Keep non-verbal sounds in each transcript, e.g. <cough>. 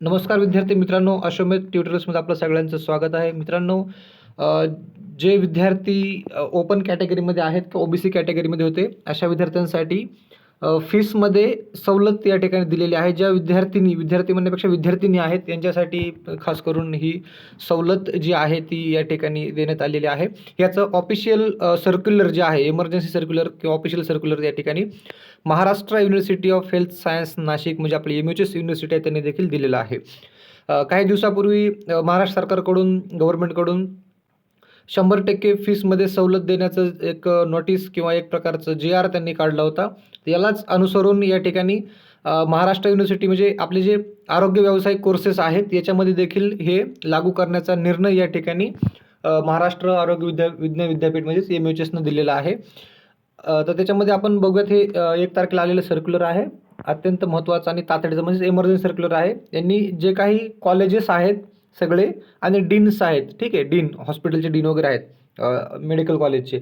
नमस्कार विद्यार्थी मित्रांनो अश्वमेध ट्युटोरियल्समध्ये आपलं सगळ्यांचं स्वागत आहे. मित्रांनो जे विद्यार्थी ओपन कॅटेगरीमध्ये आहेत किंवा ओबीसी कॅटेगरीमध्ये होते अशा विद्यार्थ्यांसाठी फीसमध्ये सवलत या ठिकाणी दिलेली आहे. ज्या विद्यार्थिनी विद्यार्थी म्हणण्यापेक्षा विद्यार्थिनी आहेत यांच्यासाठी खास करून ही सवलत जी आहे ती या ठिकाणी देण्यात आलेली आहे. याचं ऑफिशियल सर्क्युलर जे आहे इमर्जन्सी सर्क्युलर किंवा ऑफिशियल सर्क्युलर या ठिकाणी Maharashtra university of health science Nashik म्हणजे आपली एम एच एस युनिव्हर्सिटी आहे त्यांनी देखील दिलेलं आहे. काही दिवसापूर्वी महाराष्ट्र सरकारकडून गव्हर्नमेंटकडून शंभर टक्के फीसमध्ये सवलत देण्याचं एक नोटीस किंवा एक प्रकारचं जे आर त्यांनी काढला होता. यालाच अनुसरून या ठिकाणी महाराष्ट्र युनिव्हर्सिटी म्हणजे आपले जे आरोग्य व्यावसायिक कोर्सेस आहेत याच्यामध्ये देखील हे लागू करण्याचा निर्णय या ठिकाणी महाराष्ट्र आरोग्य विद्या विज्ञान विद्यापीठ म्हणजेच एम एच एसनं दिलेला आहे. तर त्याच्यामध्ये आपण बघूयात हे एक तारखेला आलेलं सर्क्युलर आहे. अत्यंत महत्त्वाचं आणि तातडीचं म्हणजेच इमर्जन्सी सर्क्युलर आहे. यांनी जे काही कॉलेजेस आहेत सगळे. आणि डीन्स आहेत. ठीक आहे डीन हॉस्पिटलचे डीन वगैरे आहेत मेडिकल कॉलेजचे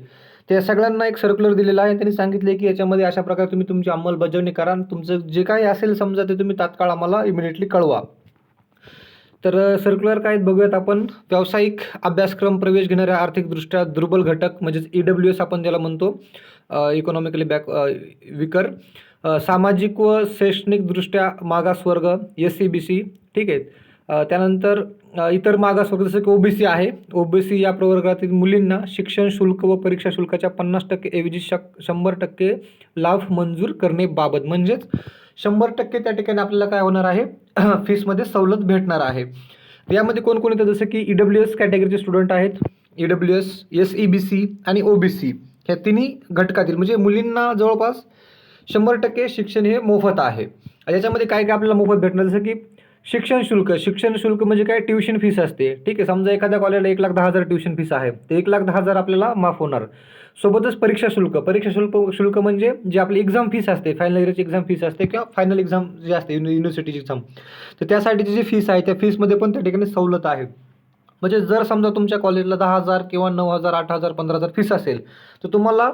त्या सगळ्यांना एक सर्क्युलर दिलेला आहे. त्यांनी सांगितले की याच्यामध्ये अशा प्रकारे तुम्ही तुमची अंमलबजावणी करा आणि तुमचं जे काही असेल समजा ते तुम्ही तात्काळ आम्हाला इमिडिएटली कळवा. तर सर्क्युलर काय आहेत बघूयात आपण. व्यावसायिक अभ्यासक्रम प्रवेश घेणाऱ्या आर्थिकदृष्ट्या दुर्बल घटक म्हणजेच ई डब्ल्यू एस आपण ज्याला म्हणतो इकॉनॉमिकली बॅक विकर सामाजिक व शैक्षणिकदृष्ट्या मागासवर्ग एस सी बी सी ठीक आहे. त्यानंतर इतर मागासवर्ग जसं की ओबीसी आहे. ओबीसी या प्रवर्गातील मुलींना शिक्षण शुल्क व परीक्षा शुल्काच्या पन्नास टक्के ऐवजी शक शंभर टक्के लाभ मंजूर करण्याबाबत म्हणजेच शंभर टक्के त्या ठिकाणी आपल्याला काय होणार आहे? <clears throat> फीसमध्ये सवलत भेटणार आहे. यामध्ये कोण कोण येतं जसं की ई डब्ल्यू एस कॅटेगरीचे स्टुडंट आहेत. E W S S E B C आणि ओ बी सी ह्या तिन्ही घटकातील म्हणजे मुलींना जवळपास शंभर टक्के शिक्षण हे मोफत आहे. याच्यामध्ये काय काय आपल्याला मोफत भेटणार? जसं की शिक्षण शुल्क शिक्षण शुल्क म्हणजे काय? ट्युशन फीस असते. ठीक आहे समजा एखाद्या कॉलेजला एक लाख दहा हजार ट्युशन फीस आहे. तर एक लाख दहा हजार आपल्याला माफ होणार. सोबतच परीक्षा शुल्क. परीक्षा शुल्क शुल्क म्हणजे जे आपली एक्झाम फीस असते फायनल इयरची एक्झाम फीस असते किंवा फायनल एक्झाम जी असते युनि युनिव्हर्सिटीची एक्झाम तर त्यासाठीची जी फीस आहे त्या फीसमध्ये पण त्या ठिकाणी सवलत आहे. म्हणजे जर समजा तुमच्या कॉलेजला दहा हजार किंवा नऊ हजार आठ हजार पंधरा हजार फीस असेल तर तुम्हाला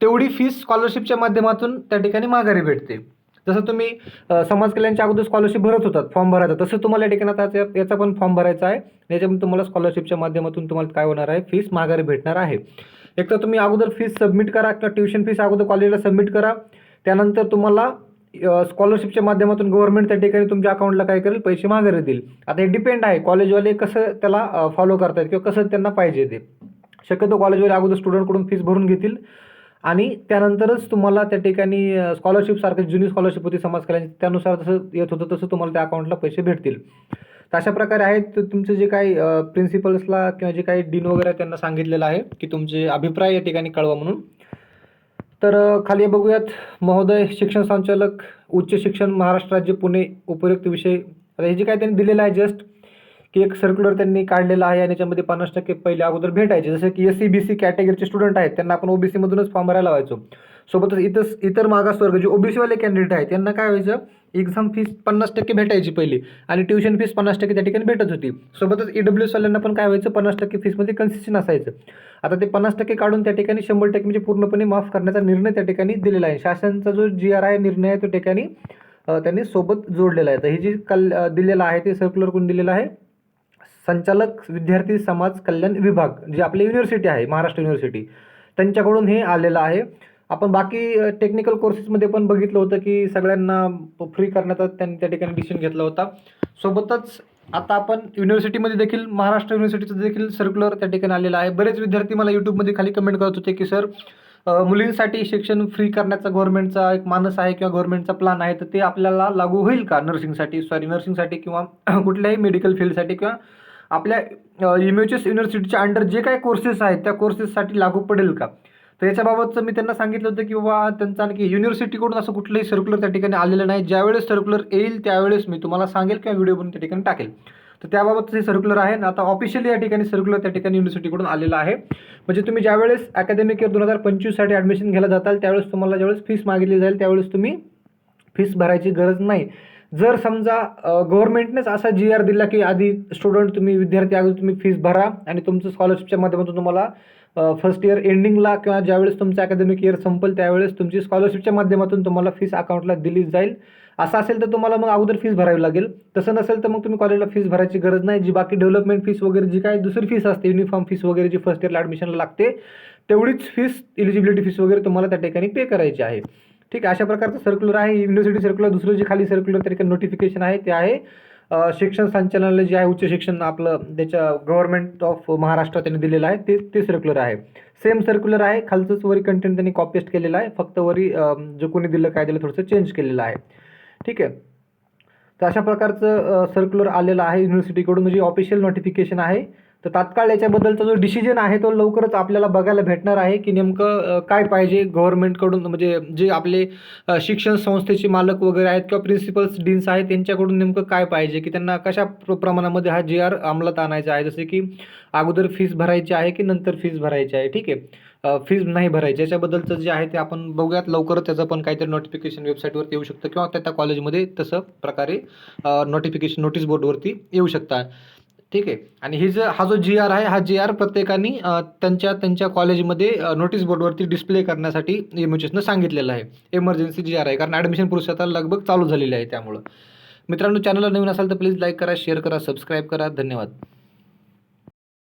तेवढी फीस स्कॉलरशिपच्या माध्यमातून त्या ठिकाणी माघारी भेटते. जसं तुम्ही समाज कल्याणच्या अगोदर स्कॉलरशिप भरत होतात फॉर्म भरायचा तसं तुम्हाला या ठिकाणी आता याचा- याचा पण फॉर्म भरायचा आहे. याच्यामध्ये तुम्हाला स्कॉलरशिपच्या माध्यमातून तुम्हाला काय होणार आहे फीस माघारी भेटणार आहे. एक तर तुम्ही अगोदर फीस सबमिट करा किंवा ट्युशन फीस अगोदर कॉलेजला सबमिट करा. त्यानंतर तुम्हाला स्कॉलरशिपच्या माध्यमातून गव्हर्नमेंट त्या ठिकाणी तुमच्या अकाउंटला काय करेल पैसे माघारी देईल. आता हे डिपेंड आहे कॉलेजवाले कसं त्याला फॉलो करतात किंवा कसं त्यांना पाहिजे ते. शक्यतो कॉलेजवाले अगोदर स्टुडंटकडून फीस भरून घेतील. आणि त्यानंतरच तुम्हाला त्या ठिकाणी स्कॉलरशिपसारखं जुनी स्कॉलरशिप होती समाज कल्याण त्यानुसार जसं येत होतं तसं तुम्हाला त्या अकाउंटला पैसे भेटतील. तर अशा प्रकारे आहेत तुमचं तुमचे जे काही प्रिन्सिपल्सला किंवा जे काही डीन वगैरे त्यांना सांगितलेलं आहे की तुमचे अभिप्राय या ठिकाणी कळवा म्हणून. तर खाली बघूयात महोदय शिक्षण संचालक उच्च शिक्षण महाराष्ट्र राज्य पुणे उपयुक्त विषय. आता हे जे काय त्यांनी दिलेलं आहे जस्ट की एक सर्क्युलर त्यांनी काढलेला आहे आणि याच्यामध्ये पन्नास टक्के पहिले अगोदर भेटायचे. जसं की एस सी बी सी कॅटेगरीचे स्टुडंट आहेत त्यांना आपण ओबीसीमधूनच फॉर्म भरायला लावायचो. सोबतच इतर इतर मागासवर्ग जे ओबीसीवाले कॅन्डिडेट आहेत त्यांना काय व्हायचं? एक्झाम फीस पन्नास टक्के भेटायची पहिली आणि ट्युशन फीस पन्नास टक्के त्या ठिकाणी भेटत होती. सोबतच ई डब्ल्यू एसवाल्यांना पण काय व्हायचं? पन्नास टक्के फीसमध्ये कन्सेशन असायचं. आता ते पन्नास टक्के काढून त्या ठिकाणी शंभर टक्के म्हणजे पूर्णपणे माफ करण्याचा निर्णय त्या ठिकाणी दिलेला आहे. शासनाचा जो जी आर आहे निर्णय आहे तो ठिकाणी त्यांनी सोबत जोडलेला आहे. तर हे जी कल दिलेलं आहे ते सर्क्युलर कोण दिलेलं आहे. संचालक विद्यार्थी समाज कल्याण विभाग जे आपली युनिव्हर्सिटी आहे महाराष्ट्र युनिव्हर्सिटी त्यांच्याकडून हे आलेलं आहे. आपण बाकी टेक्निकल कोर्सेसमध्ये पण बघितलं होतं की सगळ्यांना फ्री करण्याचा त्यांनी त्या ठिकाणी डिसिजन घेतला होता. सोबतच आता आपण युनिव्हर्सिटीमध्ये देखील महाराष्ट्र युनिव्हर्सिटीचं देखील सर्क्युलर त्या ठिकाणी आलेलं आहे. बरेच विद्यार्थी मला यूट्यूबमध्ये खाली कमेंट करत होते की सर मुलींसाठी शिक्षण फ्री करण्याचा गव्हर्नमेंटचा एक मानस आहे किंवा गव्हर्नमेंटचा प्लान आहे तर ते आपल्याला लागू होईल का? नर्सिंगसाठी सॉरी नर्सिंगसाठी किंवा <clears throat> कुठल्याही मेडिकल फील्डसाठी किंवा आपल्या एम युनिव्हर्सिटीच्या अंडर जे काही कोर्सेस आहेत त्या कोर्सेससाठी लागू पडेल का? तर याच्याबाबतचं मी त्यांना सांगितलं होतं की बाबा त्यांचं आणखी युनिव्हर्सिटीकडून असं कुठलंही सर्क्युलर त्या ठिकाणी आलेलं नाही. ज्यावेळेस सर्क्युलर येईल त्यावेळेस मी तुम्हाला सांगेल किंवा व्हिडिओ बनून त्या ठिकाणी टाकेल. तर त्याबाबतचं हे सर्क्युलर आहे. ना आता ऑफिशियली या ठिकाणी सर्क्युलर त्या ठिकाणी युनिव्हर्सिटीकडून आलेलं आहे. म्हणजे तुम्ही ज्यावेळेस अकॅडमिक इयर दोन हजार पंचवीससाठी ॲडमिशन घ्यायला जाताल त्यावेळेस तुम्हाला ज्यावेळेस फीस मागितली जाईल त्यावेळेस तुम्ही फीस भरायची गरज नाही. जर समजा गव्हर्नमेंटनेच असा जी आर दिला की आधी स्टुडंट तुम्ही विद्यार्थी अगोदर तुम्ही फीस भरा आणि तुमचं स्कॉलरशिपच्या माध्यमातून तुम्हाला फर्स्ट इयर एंडिंगला किंवा ज्यावेळेस तुमचं अकॅडमिक इयर संपेल त्यावेळेस तुमची स्कॉलरशिपच्या माध्यमातून तुम्हाला फीस अकाउंटला दिली जाईल. असं असेल तर तुम्हाला मग अगोदर फीस भरावी लागेल. तसं नसेल तर मग तुम्ही कॉलेजला फीस भरायची गरज नाही. जी बाकी डेव्हलपमेंट फीस वगैरे जी काय दुसरी फीस असते युनिफॉर्म फीस वगैरे जी फर्स्ट इयरला ॲडमिशनला लागते तेवढीच फीस इलिजिबिलिटी फीस वगैरे तुम्हाला त्या ठिकाणी पे करायची आहे. ठीक आहे अशा प्रकारचं सर्क्युलर आहे. युनिव्हर्सिटी सर्क्युलर दुसरं जे खाली सर्क्युलर तरी नोटिफिकेशन आहे ते आहे शिक्षण संचालनालय जे आहे उच्च शिक्षण आपलं त्याच्या गव्हर्नमेंट ऑफ महाराष्ट्र त्यांनी दिलेलं आहे ते ते सर्क्युलर आहे. सेम सर्क्युलर आहे खालचंच वरी कंटेंट त्यांनी कॉपीस्ट केलेलं आहे फक्त वरी जो कोणी दिलं काय दिलं थोडंसं चेंज केलेलं आहे. ठीक आहे. तर अशा प्रकारचं सर्क्युलर आलेलं आहे युनिव्हर्सिटीकडून म्हणजे ऑफिशियल नोटिफिकेशन आहे. तर तात्काळ याच्याबद्दलचा जो डिसिजन आहे तो लवकरच आपल्याला बघायला भेटणार आहे की नेमकं काय पाहिजे गव्हर्नमेंटकडून म्हणजे जे आपले शिक्षण संस्थेचे मालक वगैरे आहेत किंवा प्रिन्सिपल्स डीन्स आहेत त्यांच्याकडून नेमकं काय पाहिजे? की त्यांना कशा प्र प्रमाणामध्ये हा जी आर अंमलात आणायचा आहे? जसे की अगोदर फीस भरायची आहे की नंतर फीस भरायची आहे? ठीक आहे. फीज नाही भरायची. याच्याबद्दलचं जे आहे ते आपण बघूयात. लवकरच त्याचं पण काहीतरी नोटिफिकेशन वेबसाईटवरती येऊ शकतं किंवा त्या त्या कॉलेजमध्ये तसं प्रकारे नोटिफिकेशन नोटीस बोर्डवरती येऊ शकतात ठीक आहे. आणि हे जो हा जो जी आर आहे हा जी आर प्रत्येकाने त्यांच्या त्यांच्या कॉलेजमध्ये नोटीस बोर्डवरती डिस्प्ले करण्यासाठी एम एच एसनं सांगितलेलं आहे. एमर्जन्सी जी आर आहे. कारण ॲडमिशन प्रोसेस आता लगभग चालू झालेली आहे त्यामुळं. मित्रांनो चॅनलला नवीन असाल तर प्लीज लाईक करा शेअर करा सबस्क्राईब करा. धन्यवाद.